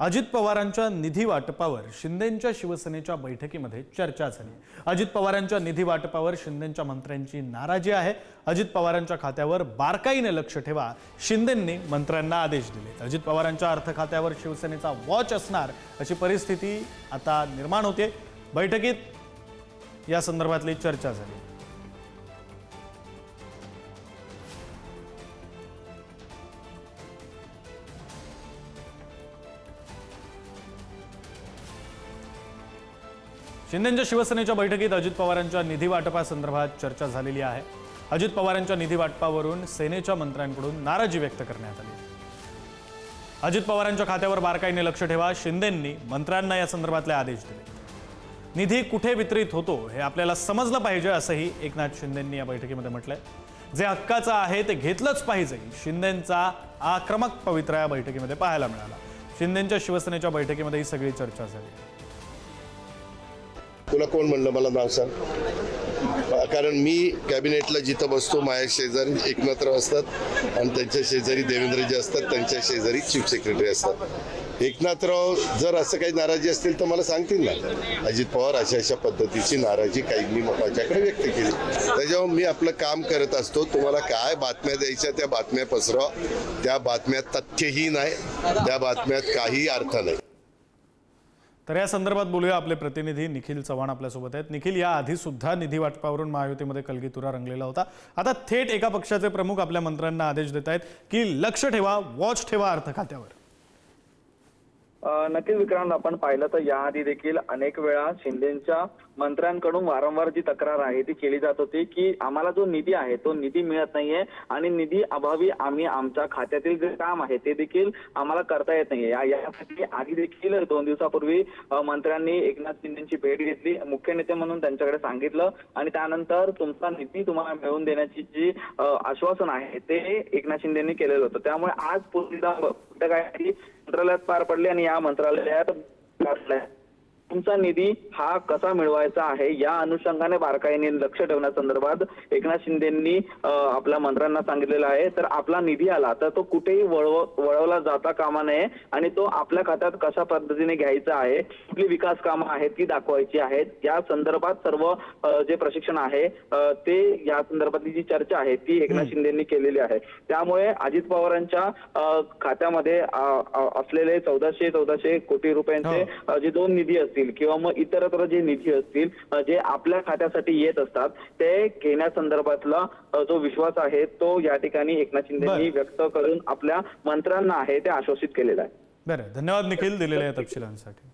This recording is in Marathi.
अजित पवारांच्या निधी वाटपावर शिंदेंच्या शिवसेनेच्या बैठकीमध्ये चर्चा झाली. अजित पवारांच्या निधी वाटपावर शिंदेंच्या मंत्र्यांची नाराजी आहे. अजित पवारांच्या खात्यावर बारकाईने लक्ष ठेवा शिंदेंनी मंत्र्यांना आदेश दिले. अजित पवारांच्या अर्थ खात्यावर शिवसेनेचा वॉच असणार अशी परिस्थिती आता निर्माण होते बैठकीत या संदर्भातली चर्चा झाली. शिंदेच्या शिवसेनेच्या बैठकीत अजित पवारांच्या निधी वाटपासंदर्भात चर्चा झालेली आहे. अजित पवारांच्या निधी वाटपावरून सेनेच्या मंत्र्यांकडून नाराजी व्यक्त करण्यात आली. अजित पवारांच्या खात्यावर बारकाईने लक्ष ठेवा शिंदेंनी मंत्र्यांना या संदर्भातले आदेश दिले. निधी कुठे वितरित होतो हे आपल्याला समजलं पाहिजे असंही एकनाथ शिंदेंनी या बैठकीमध्ये म्हटलंय. जे हक्काचं आहे ते घेतलंच पाहिजे शिंदेंचा आक्रमक पवित्रा या बैठकीमध्ये पाहायला मिळाला. शिंदेच्या शिवसेनेच्या बैठकीमध्ये ही सगळी चर्चा झाली. तुला कोण म्हणलं मला नाव सांग? कारण मी कॅबिनेटला जिथं बसतो माझ्या शेजारी एकनाथराव असतात आणि त्यांच्या शेजारी देवेंद्रजी असतात त्यांच्या शेजारी चीफ सेक्रेटरी असतात. एकनाथराव जर असं काही नाराजी असतील तर मला सांगतील ना. अजित पवार अशा अशा पद्धतीची नाराजी काहींनी माझ्याकडे व्यक्त केली. त्याच्यावर मी आपलं काम करत असतो. तुम्हाला काय बातम्या द्यायच्या त्या बातम्या पसरवा. त्या बातम्यात तथ्यही नाही त्या बातम्यात काही अर्थ नाही. तर या संदर्भात बोलूया आपले प्रतिनिधी निखिल चव्हाण आपल्यासोबत आहेत. निखिल या आधी सुद्धा निधी वाटपावरून महायुतीमध्ये कलगीतुरा रंगलेला होता. आता थेट एका पक्षाचे प्रमुख आपल्या मंत्र्यांना आदेश देत आहेत की लक्ष ठेवा वॉच ठेवा अर्थ खात्यावर नक्कीच विक्रांत आपण पाहिलं तर याआधी देखील अनेक वेळा शिंदेच्या मंत्र्यांकडून वारंवार जी तक्रार आहे ती केली जात होती की आम्हाला जो निधी आहे तो निधी मिळत नाहीये आणि निधी अभावी आम्ही आमच्या खात्यातील जे काम आहे ते देखील आम्हाला करता येत नाहीये. यासाठी आधी देखील दोन दिवसापूर्वी मंत्र्यांनी एकनाथ शिंदेची भेट घेतली मुख्य नेते म्हणून त्यांच्याकडे सांगितलं आणि त्यानंतर तुमचा निधी तुम्हाला मिळवून देण्याची जी आश्वासन आहे ते एकनाथ शिंदेनी केलेलं होतं. त्यामुळे आज पुन्हा बैठक आहे मंत्रालयात पार पडली आणि या मंत्रालयात तुमचा निधी हा कसा मिळवायचा आहे? या अनुषंगाने बारकाईने लक्ष ठेवण्यासंदर्भात एकनाथ शिंदेंनी आपल्या मंत्र्यांना सांगितलेलं आहे. तर आपला निधी आला तर तो कुठेही वळव वळवला जाता कामा नये आणि तो आपल्या खात्यात कशा पद्धतीने घ्यायचा आहे? कुठली विकास कामं आहेत ती दाखवायची आहेत? या संदर्भात सर्व जे प्रशिक्षण आहे ते या संदर्भातली जी चर्चा आहे ती एकनाथ शिंदेंनी केलेली आहे. त्यामुळे अजित पवारांच्या खात्यामध्ये असलेले चौदाशे चौदाशे कोटी रुपयांचे हो. जे दोन निधी असतील किंवा मग इतरत्र जे निधी असतील जे आपल्या खात्यासाठी येत असतात ते घेण्यासंदर्भातला जो विश्वास आहे तो या ठिकाणी एकनाथ शिंदेनी. व्यक्त करून आपल्या मंत्र्यांना आहे ते आश्वासित केलेलं आहे बरं धन्यवाद निखिल दिलेल्या तपशिलांसाठी